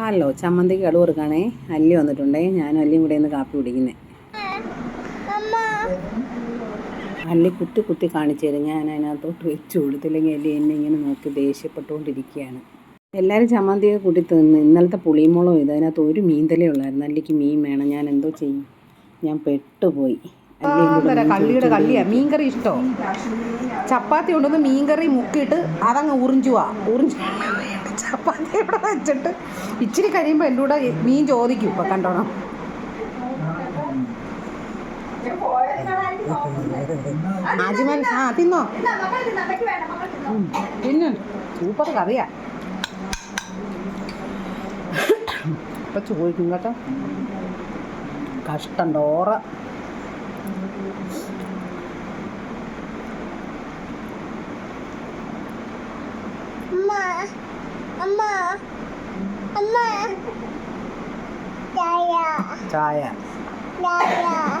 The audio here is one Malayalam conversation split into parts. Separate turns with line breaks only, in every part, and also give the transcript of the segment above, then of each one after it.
ഹലോ ചമ്മന്തിക്ക് കടു കൊടുക്കാണേ അല്ലി വന്നിട്ടുണ്ടേ ഞാനും അല്ലിയും കൂടെ ഇന്ന് കാപ്പി കുടിക്കുന്നേ. അല്ലി കുട്ടി കുത്തി കാണിച്ചു തരും. ഞാൻ അതിനകത്തോട്ട് വെച്ചു കൊടുത്തില്ലെങ്കിൽ അല്ലി എന്നെ ഇങ്ങനെ നോക്കി ദേഷ്യപ്പെട്ടുകൊണ്ടിരിക്കുകയാണ്. എല്ലാവരും ചമ്മന്തിയൊക്കെ കൂട്ടി തിന്ന്. ഇന്നലത്തെ പുളിമുളകും ഇത് അതിനകത്ത് ഒരു മീന്തലേ ഉള്ളായിരുന്നു. അല്ലിക്ക് മീൻ വേണം. ഞാൻ എന്തോ ചെയ്യും. ഞാൻ പെട്ടുപോയി.
കള്ളിയുടെ കള്ളിയാ. മീൻകറി ഇഷ്ടോ? ചപ്പാത്തി കൊണ്ടുവന്ന് മീൻകറി മുക്കിയിട്ട് അതങ്ങ് ഉറിഞ്ചുവാ. ഉറിഞ്ചു ചപ്പാത്തി ഇവിടെ വെച്ചിട്ട് ഇച്ചിരി കഴിയുമ്പോൾ എന്റെ കൂടെ മീൻ ചോദിക്കും ഇപ്പൊ കണ്ടോണം. ആജിമാൻ ആ തിന്നോ? പിന്നെ സൂപ്പർ കറിയാ. ഇപ്പൊ ചോദിക്കും കേട്ടോ. കഷ്ടം ഡോറ.
ചായ
ചായ.
ചായ.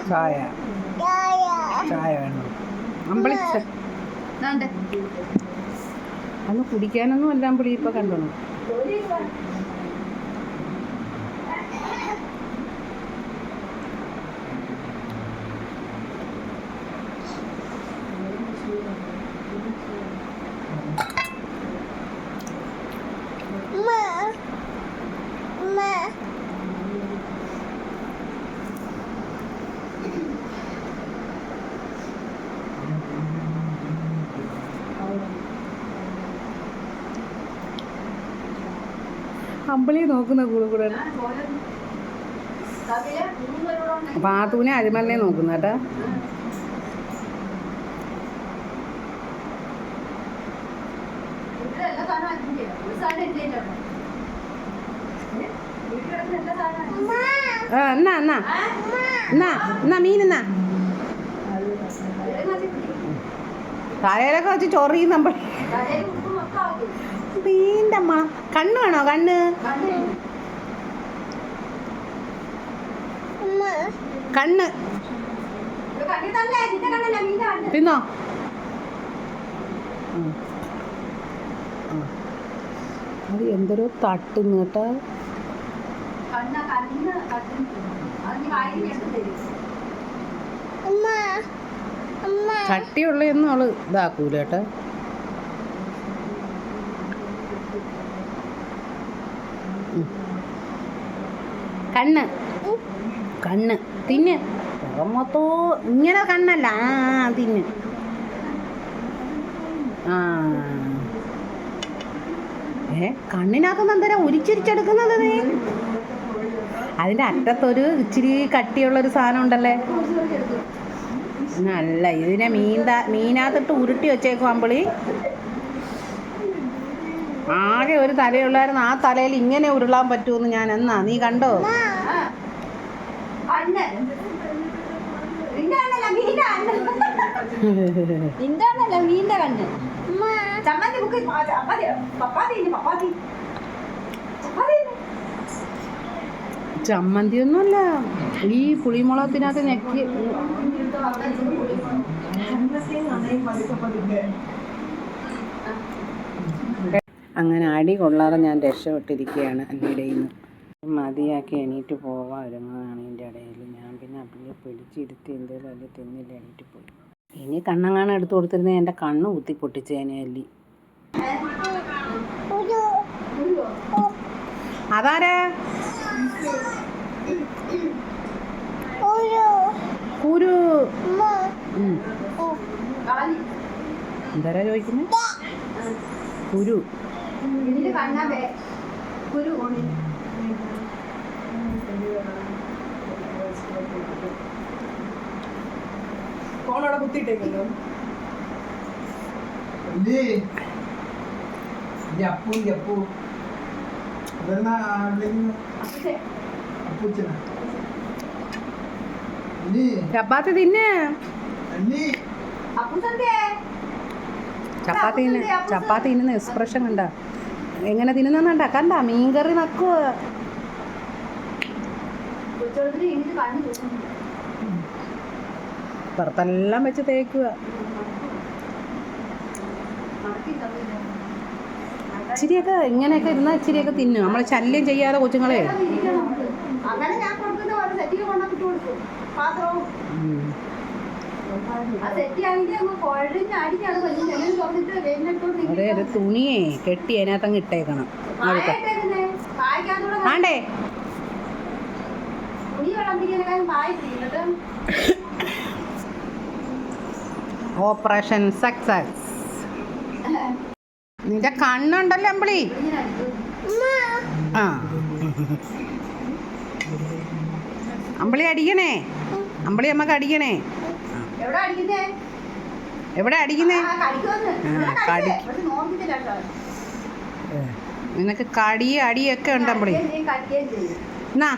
ചായ.
ചായ.
ചായ വേണം. അമ്പളി അന്ന് കുടിക്കാനൊന്നും അല്ല അമ്പളി ഇപ്പൊ കണ്ടോണം അമ്പളി നോക്കുന്ന കൂടെ കൂടെ. പാത്തൂനെ അരിമലിനെ നോക്കുന്ന കേട്ടാ. ആ എന്നാ എന്നാ. എന്നാ എന്നാ മീൻ എന്നാ. തലയിലൊക്കെ വെച്ച് ചൊറിയും നമ്മൾ മീന്റെ അമ്മ കണ്ണ് വേണോ? കണ്ണ്. കണ്ണ്. ഉം. അത് എന്തൊരു തട്ടുന്നു കേട്ടോ.
അമ്മ
ചട്ടിയുള്ളതൊന്നും അവൾ ഇതാക്കൂല കേട്ടോ. കണ്ണ്. കണ്ണ്. തിന്ന്. മൊത്തോ ഇങ്ങനെ കണ്ണല്ല. ആ തിന്ന്. ആ. ഏ കണ്ണിനകത്തുനിന്ന് എന്തരാ ഉരിച്ചിരിച്ചെടുക്കുന്നത് നീ? അതിന്റെ അറ്റത്തൊരു ഇച്ചിരി കട്ടിയുള്ള ഒരു സാധനം ഉണ്ടല്ലേ? നല്ല ഇതിനെ മീന്താ മീനകത്തിട്ട് ഉരുട്ടി വെച്ചേക്കും അമ്പിളി. ആകെ ഒരു തലയുള്ളായിരുന്നു. ആ തലയിൽ ഇങ്ങനെ ഉരുളാൻ പറ്റുമെന്ന് ഞാൻ എന്നാ നീ കണ്ടോ?
ചമ്മന്തി
ഒന്നുമല്ല ഈ പുളിമുളകത്തിനകത്ത് ഞെക്കി.
അങ്ങനെ അടി കൊള്ളാതെ ഞാൻ രക്ഷപ്പെട്ടിരിക്കുകയാണ് അല്ലിയുടെ നിന്ന് മതിയാക്കി എണീറ്റ് പോവാൻ ഒരുങ്ങുന്നതാണ് എന്റെ ഇടയിൽ ഞാൻ പിന്നെ അല്ലിയെ പിടിച്ചിരുത്തി എന്തേലും അല്ലി തിന്നില്ല എണീറ്റ് പോയി. ഇനി കണ്ണങ്ങാണ് എടുത്തു കൊടുത്തിരുന്നത് എന്റെ കണ്ണ് കുത്തി പൊട്ടിച്ചേനെ അല്ലി.
അതാരാ? കുരു. എന്താരാ ചോദിക്കുന്നത് കുരു.
ഇതിന്റെ കണ്ണാ
കുത്തിയിട്ടേക്കല്ലോ
അപ്പു അപ്പു. അപ്പൂച്ചനാ?
ചപ്പാത്തി തിന്നെ. ചപ്പാത്തി ചപ്പാത്തി എക്സ്പ്രഷൻ കണ്ട. എങ്ങനെ തിന്നുന്നുണ്ട കണ്ട മീൻകറി നക്കുവ പുറത്തെല്ലാം വെച്ച് തേക്കുക. ഇച്ചിരിയൊക്കെ ഇങ്ങനെയൊക്കെ ഇരുന്നാൽ ഇച്ചിരിയൊക്കെ തിന്നും. നമ്മളെ ശല്യം ചെയ്യാതെ കൊച്ചുങ്ങളെ.
അങ്ങനെ ഞാൻ കൊടുക്കുന്ന സെറ്റിൽ പാത്രവും. അത്
അതെ തുണിയെ കെട്ടി അതിനകത്തങ്ങ് ഇട്ടേക്കണം. അതൊക്കെ ആണ്ടേ. ഓപ്പറേഷൻ സക്സസ് നിന്റെ കണ്ണുണ്ടല്ലോ അമ്പിളി. ആ. അമ്പിളി അടിക്കണേ. അമ്പിളി അമ്മയ്ക്ക് അടിക്കണേ.
എവിടെ അടിക്കുന്നേ?
കടി. നിനക്ക് കടിയും അടിയൊക്കെ
ഉണ്ടമ്പളി.
എന്നാ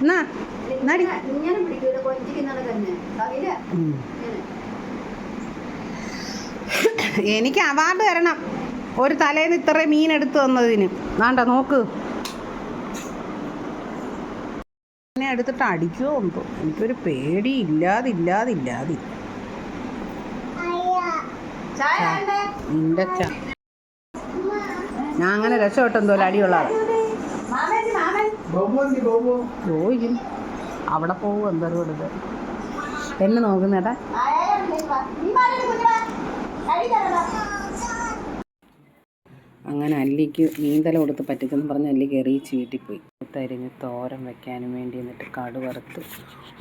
എന്നാ നടി. എനിക്ക് അവാർഡ് തരണം. ഒരു തലേന്ന് ഇത്ര മീൻ എടുത്തു തന്നതിന്. വേണ്ട നോക്ക്. എന്നെ എടുത്തിട്ട് അടിക്കുമോ എന്തോ? എനിക്കൊരു പേടി ഇല്ലാതില്ലാതില്ലാതി.
അയ്യ
ചായ വേണ്ടേ
നിന്റെ ച ഞാൻ അങ്ങനെ രക്ഷപ്പെട്ടെന്തോ അടിയുള്ള ആളാ
മാമൻ മാമൻ.
ബോബോ എന്തി ബോബോ
ചോദിക്കും. അവിടെ പോകും എന്തോ എടുത്ത് എന്നെ നോക്കുന്നേട്ടാ.
ആയാലും വിളിക്ക് വാ. നീ മാറി കുഞ്ഞിടാ കഴി തരടാ
അങ്ങനെ അല്ലിക്ക് നീന്തല കൊടുത്ത് പറ്റിച്ചെന്ന് പറഞ്ഞ് അല്ലിക്ക് എറിയിച്ച് വീട്ടിൽ പോയി. തരിഞ്ഞ് തോരൻ വെക്കാനും വേണ്ടി എന്നിട്ട് കടു വറുത്ത്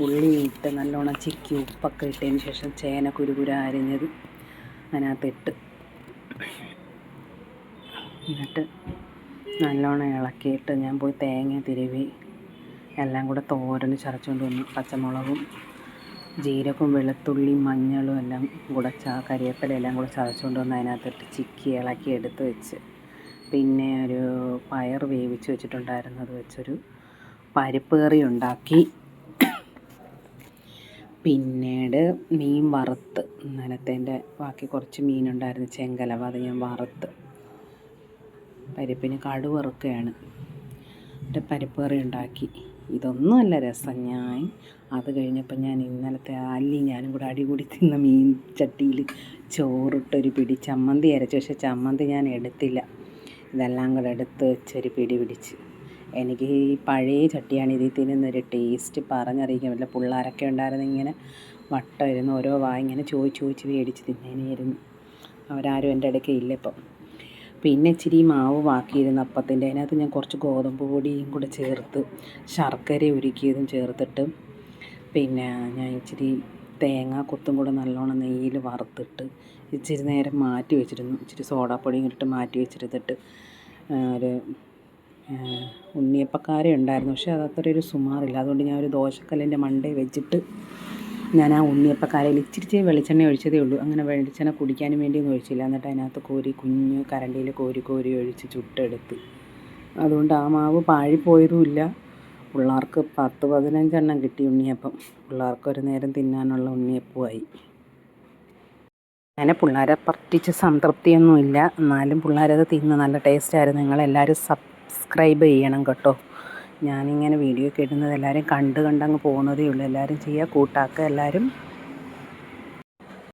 ഉള്ളി ഇട്ട് നല്ലോണം ചിക്കി ഉപ്പൊക്കെ ഇട്ടതിന് ശേഷം ചേന കുരുകുര അരിഞ്ഞത്. അതിനകത്തിട്ട് എന്നിട്ട് നല്ലോണം ഇളക്കിയിട്ട് ഞാൻ പോയി തേങ്ങ തിരുവി എല്ലാം കൂടെ തോരന് ചതച്ചുകൊണ്ട് വന്നു. പച്ചമുളകും ജീരകവും വെളുത്തുള്ളിയും മഞ്ഞളും എല്ലാം കൂടെ ച കരിയപ്പല എല്ലാം കൂടെ ചതച്ചുകൊണ്ട് വന്ന് അതിനകത്തിട്ട് ചിക്കി ഇളക്കി എടുത്ത് വെച്ച്. പിന്നെ ഒരു പയർ വേവിച്ച് വെച്ചിട്ടുണ്ടായിരുന്നത് വെച്ചൊരു പരിപ്പ് കറി ഉണ്ടാക്കി. പിന്നീട് മീൻ വറുത്ത്. ഇന്നലത്തേന്റെ ബാക്കി കുറച്ച് മീനുണ്ടായിരുന്നു. ചെങ്കലവ അത് ഞാൻ വറുത്ത്. പരിപ്പിന് കടു വറുക്കുകയാണ്. എന്നിട്ട് പരിപ്പ് കറി ഉണ്ടാക്കി. ഇതൊന്നുമല്ല രസം. ഞാൻ അത് കഴിഞ്ഞപ്പോൾ ഞാൻ ഇന്നലത്തെ അല്ലി ഞാനും കൂടെ അടികൂടി തിന്ന മീൻ ചട്ടിയിൽ ചോറിട്ടൊരു പിടി ചമ്മന്തി അരച്ചു. പക്ഷേ ചമ്മന്തി ഞാൻ എടുത്തില്ല. ഇതെല്ലാം കൂടെ എടുത്ത് വെച്ചൊരു പിടി പിടിച്ച്. എനിക്ക് ഈ പഴയ ചട്ടിയാണ് ഇതിൽ തിന്നുന്നൊരു ടേസ്റ്റ് പറഞ്ഞറിയിക്കാൻ പറ്റില്ല. പിള്ളേരൊക്കെ ഉണ്ടായിരുന്നു ഇങ്ങനെ വട്ടം ഇരുന്ന് ഓരോ വാ ഇങ്ങനെ ചോദിച്ച് ചോദിച്ച് മേടിച്ച് തിന്നേനെയായിരുന്നു അവരാരും എന്റെ ഇടയ്ക്ക് ഇല്ല ഇപ്പം. പിന്നെ ഇച്ചിരി മാവ് ബാക്കിയിരുന്ന അപ്പത്തിന്റെ. അതിനകത്ത് ഞാൻ കുറച്ച് ഗോതമ്പ് പൊടിയും കൂടെ ചേർത്ത് ശർക്കര ഉരുക്കിയതും ചേർത്തിട്ട് പിന്നെ ഞാൻ ഇച്ചിരി തേങ്ങ കൊത്തും കൂടെ നല്ലോണം നെയ്യിൽ വറുത്തിട്ട് ഇച്ചിരി നേരം മാറ്റി വെച്ചിരുന്നു. ഇച്ചിരി സോഡാപ്പൊടിയും ഇട്ട് മാറ്റി വെച്ചിരുന്നിട്ട് ഒരു ഉണ്ണിയപ്പക്കാര ഉണ്ടായിരുന്നു. പക്ഷേ അതത്ര ഒരു സുമാറില്ല. അതുകൊണ്ട് ഞാൻ ഒരു ദോശക്കല്ലിന്റെ മണ്ടേ വെച്ചിട്ട് ഞാൻ ആ ഉണ്ണിയപ്പക്കാരയിൽ ഇച്ചിരി വെളിച്ചെണ്ണ ഒഴിച്ചതേ ഉള്ളൂ. അങ്ങനെ വെളിച്ചെണ്ണ കുടിക്കാനും വേണ്ടിയൊന്നും ഒഴിച്ചില്ല. എന്നിട്ട് അതിനകത്ത് കോരി കുഞ്ഞ് കരണ്ടിയിൽ കോരി കോരി ഒഴിച്ച് ചുട്ടെടുത്ത്. അതുകൊണ്ട് ആ മാവ് പാഴിപ്പോയതുമില്ല. പിള്ളേർക്ക് പത്ത് പതിനഞ്ചെണ്ണം കിട്ടി ഉണ്ണിയപ്പം. പിള്ളേർക്ക് ഒരു നേരം തിന്നാനുള്ള ഉണ്ണിയപ്പമായി. അങ്ങനെ പിള്ളേരെ പറ്റിച്ച് സംതൃപ്തിയൊന്നുമില്ല. എന്നാലും പിള്ളേരത് തിന്ന് നല്ല ടേസ്റ്റായിരുന്നു നിങ്ങളെല്ലാവരും സബ്സ്ക്രൈബ് ചെയ്യണം കേട്ടോ. ഞാനിങ്ങനെ വീഡിയോ ഒക്കെ ഇടുന്നത് എല്ലാവരും കണ്ട് കണ്ടങ്ങ് പോകുന്നതേ ഉള്ളൂ. എല്ലാവരും ചെയ്യുക കൂട്ടാക്കുക എല്ലാവരും